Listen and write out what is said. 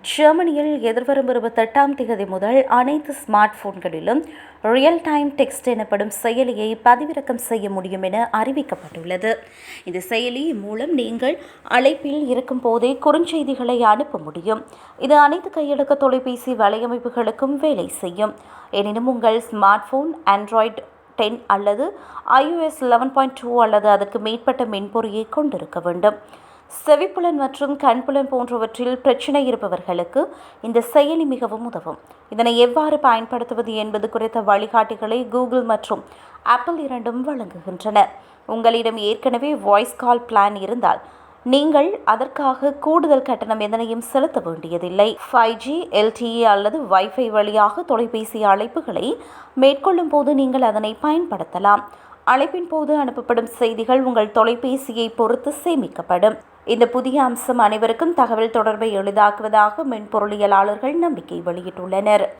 ஜெர்மனியில் எதிர்வரும் இருபத்தெட்டாம் தேதி முதல் அனைத்து ஸ்மார்ட் போன்களிலும் ரியல் டைம் டெக்ஸ்ட் எனப்படும் செயலியை பதிவிறக்கம் செய்ய முடியும் என அறிவிக்கப்பட்டுள்ளது. இந்த செயலி மூலம் நீங்கள் அழைப்பில் இருக்கும் போதே குறுஞ்செய்திகளை அனுப்ப முடியும். இது அனைத்து கையடக்க தொலைபேசி வலையமைப்புகளுக்கும் வேலை செய்யும். எனினும் உங்கள் ஸ்மார்ட் போன் ஆண்ட்ராய்டு டென் அல்லது ஐஓஎஸ் லெவன் பாயிண்ட் டூ அல்லது அதற்கு மேற்பட்ட மென்பொறியை கொண்டிருக்க வேண்டும். செவிப்புலன் மற்றும் கண்புலன் போன்றவற்றில் பிரச்சனை இருப்பவர்களுக்கு இந்த செயலி மிகவும் உதவும். இதனை எவ்வாறு பயன்படுத்துவது என்பது குறித்த வழிகாட்டிகளை கூகுள் மற்றும் ஆப்பிள் இரண்டும் வழங்குகின்றன. உங்களிடம் ஏற்கனவே வாய்ஸ் கால் பிளான் இருந்தால் நீங்கள் அதற்காக கூடுதல் கட்டணம் எதனையும் செலுத்த வேண்டியதில்லை. ஃபைவ் ஜி எல்டிஇ அல்லது வைஃபை வழியாக தொலைபேசி அழைப்புகளை மேற்கொள்ளும் போது நீங்கள் அதனை பயன்படுத்தலாம். அழைப்பின் போது அனுப்பப்படும் செய்திகள் உங்கள் தொலைபேசியை பொறுத்து சேமிக்கப்படும். இந்த புதிய அம்சம் அனைவருக்கும் தகவல் தொடர்பை எளிதாக்குவதாக மென்பொருளியலாளர்கள் நம்பிக்கை வெளியிட்டுள்ளனர்.